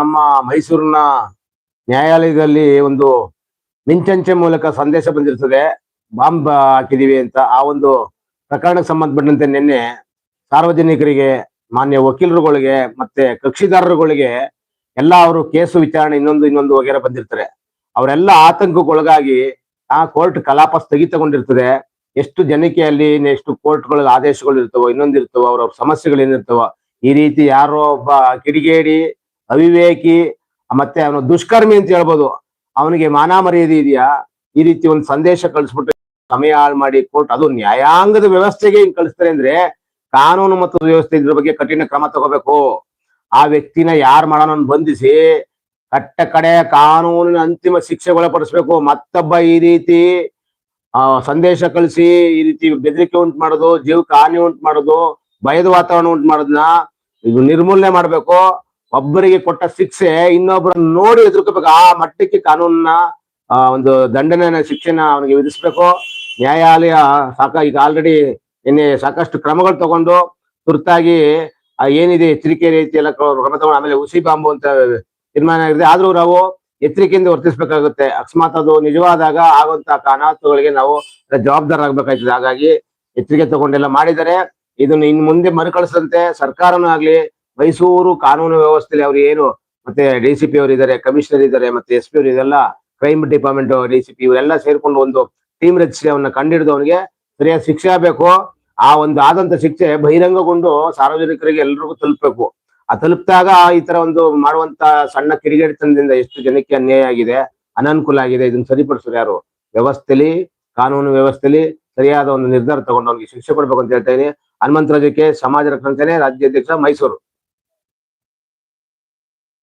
ನಮ್ಮ ಮೈಸೂರಿನ ನ್ಯಾಯಾಲಯದಲ್ಲಿ ಒಂದು ಮಿಂಚಂಚೆ ಮೂಲಕ ಸಂದೇಶ ಬಂದಿರ್ತದೆ, ಬಾಂಬ್ ಹಾಕಿದೀವಿ ಅಂತ. ಆ ಒಂದು ಪ್ರಕರಣಕ್ಕೆ ಸಂಬಂಧಪಟ್ಟಂತೆ ನಿನ್ನೆ ಸಾರ್ವಜನಿಕರಿಗೆ, ಮಾನ್ಯ ವಕೀಲರುಗಳಿಗೆ ಮತ್ತೆ ಕಕ್ಷಿದಾರರುಗಳಿಗೆ ಎಲ್ಲ ಅವರು ಕೇಸು ವಿಚಾರಣೆ ಇನ್ನೊಂದು ಇನ್ನೊಂದು ವಗೇರೆ ಬಂದಿರ್ತಾರೆ ಅವರೆಲ್ಲ ಆತಂಕಕ್ಕೊಳಗಾಗಿ ಆ ಕೋರ್ಟ್ ಕಲಾಪ ಸ್ಥಗಿತಗೊಂಡಿರ್ತದೆ. ಎಷ್ಟು ಜನಕ್ಕೆ ಅಲ್ಲಿ, ಎಷ್ಟು ಕೋರ್ಟ್ಗಳ ಆದೇಶಗಳು ಇರ್ತವೋ ಇನ್ನೊಂದು ಇರ್ತವೋ ಅವ್ರ ಸಮಸ್ಯೆಗಳು ಏನಿರ್ತವೋ, ಈ ರೀತಿ ಯಾರೋ ಒಬ್ಬ ಕಿಡಿಗೇಡಿ ಅವಿವೇಕಿ, ಮತ್ತೆ ಅವನು ದುಷ್ಕರ್ಮಿ ಅಂತ ಹೇಳ್ಬೋದು. ಅವನಿಗೆ ಮಾನ ಮರ್ಯಾದೆ ಇದೆಯಾ? ಈ ರೀತಿ ಒಂದು ಸಂದೇಶ ಕಳಿಸ್ಬಿಟ್ಟು ಸಮಯ ಹಾಳು ಮಾಡಿ ಕೋರ್ಟ್, ಅದು ನ್ಯಾಯಾಂಗದ ವ್ಯವಸ್ಥೆಗೆ ಹಿಂಗ್ ಕಳಿಸ್ತಾರೆ ಅಂದ್ರೆ ಕಾನೂನು ಮತ್ತು ವ್ಯವಸ್ಥೆ ಇದ್ರ ಬಗ್ಗೆ ಕಠಿಣ ಕ್ರಮ ತಗೋಬೇಕು. ಆ ವ್ಯಕ್ತಿನ ಯಾರ್ ಮಾಡೋಣ ಬಂಧಿಸಿ ಕಟ್ಟ ಕಡೆ ಕಾನೂನಿನ ಅಂತಿಮ ಶಿಕ್ಷೆ ಒಳಪಡಿಸ್ಬೇಕು. ಮತ್ತೊಬ್ಬ ಈ ರೀತಿ ಸಂದೇಶ ಕಳಿಸಿ, ಈ ರೀತಿ ಬೆದರಿಕೆ ಉಂಟು ಮಾಡೋದು ಜೀವಕ್ಕೆ ಹಾನಿ ಉಂಟು ಮಾಡೋದು, ಭಯದ ವಾತಾವರಣ ಉಂಟು ಮಾಡೋದನ್ನ ಇದು ನಿರ್ಮೂಲನೆ ಮಾಡ್ಬೇಕು. ಒಬ್ಬರಿಗೆ ಕೊಟ್ಟ ಶಿಕ್ಷೆ ಇನ್ನೊಬ್ಬರನ್ನ ನೋಡಿ ಎದುರ್ಕೋಬೇಕು. ಆ ಮಟ್ಟಕ್ಕೆ ಕಾನೂನನ್ನ ಒಂದು ದಂಡನೆಯ ಶಿಕ್ಷೆನ ಅವನಿಗೆ ವಿಧಿಸ್ಬೇಕು. ನ್ಯಾಯಾಲಯ ಸಾಕ, ಈಗ ಆಲ್ರೆಡಿ ನಿನ್ನೆ ಸಾಕಷ್ಟು ಕ್ರಮಗಳು ತಗೊಂಡು ತುರ್ತಾಗಿ ಏನಿದೆ ಎಚ್ಚರಿಕೆ ರೀತಿ ಎಲ್ಲ ಕ್ರಮ ತಗೊಂಡು ಆಮೇಲೆ ಉಸಿ ಬಾಂಬು ಅಂತ ತೀರ್ಮಾನ ಆಗಿದೆ. ಆದ್ರೂ ನಾವು ಎಚ್ಚರಿಕೆಯಿಂದ ವರ್ತಿಸ್ಬೇಕಾಗುತ್ತೆ. ಅಕಸ್ಮಾತ್ ಅದು ನಿಜವಾದಾಗ ಆಗುವಂತ ಅನಾಹುತಗಳಿಗೆ ನಾವು ಜವಾಬ್ದಾರರಾಗಬೇಕಾಗ್ತದೆ ಹಾಗಾಗಿ ಎಚ್ಚರಿಕೆ ತಗೊಂಡೆಲ್ಲ ಮಾಡಿದರೆ ಇದನ್ನು ಇನ್ ಮುಂದೆ ಮರುಕಳಿಸದಂತೆ ಸರ್ಕಾರನೂ ಆಗ್ಲಿ ಮೈಸೂರು ಕಾನೂನು ವ್ಯವಸ್ಥೆಯಲ್ಲಿ ಅವ್ರು ಏನು, ಮತ್ತೆ ಡಿ ಸಿ ಪಿ ಅವರು ಇದ್ದಾರೆ ಕಮಿಷನರ್ ಇದ್ದಾರೆ ಮತ್ತೆ ಎಸ್ ಪಿ ಅವರು ಇದೆಲ್ಲ crime department D C P ಇವರೆಲ್ಲ ಸೇರ್ಕೊಂಡು ಒಂದು ಟೀಮ್ ರಚಿಸಿ ಅವನ್ನ ಕಂಡಿಡಿದು ಅವನಿಗೆ ಸರಿಯಾದ ಶಿಕ್ಷೆ ಆಗ್ಬೇಕು. ಆ ಒಂದು ಆದಂತ ಶಿಕ್ಷೆ ಬಹಿರಂಗಗೊಂಡು ಸಾರ್ವಜನಿಕರಿಗೆ ಎಲ್ರಿಗೂ ತಲುಪಬೇಕು. ಆ ತಲುಪಿದಾಗ ಈ ತರ ಒಂದು ಮಾಡುವಂತ ಸಣ್ಣ ಕಿಡಿಗೇಡಿತನದಿಂದ ಎಷ್ಟು ಜನಕ್ಕೆ ಅನ್ಯಾಯ ಆಗಿದೆ, ಅನಾನುಕೂಲ ಆಗಿದೆ, ಇದನ್ನ ಸರಿಪಡಿಸೋರು ಯಾರು? ವ್ಯವಸ್ಥೆಲಿ, ಕಾನೂನು ವ್ಯವಸ್ಥೆಲಿ ಸರಿಯಾದ ಒಂದು ನಿರ್ಧಾರ ತಗೊಂಡು ಅವ್ನಿಗೆ ಶಿಕ್ಷೆ ಕೊಡ್ಬೇಕು ಅಂತ ಹೇಳ್ತಾ ಇದೀನಿ. ಹನುಮಂತರಾಜಕ್ಕೆ, ಸಮಾಜ ರಕ್ಷಣೆ ರಾಜ್ಯಾಧ್ಯಕ್ಷ ಮೈಸೂರು.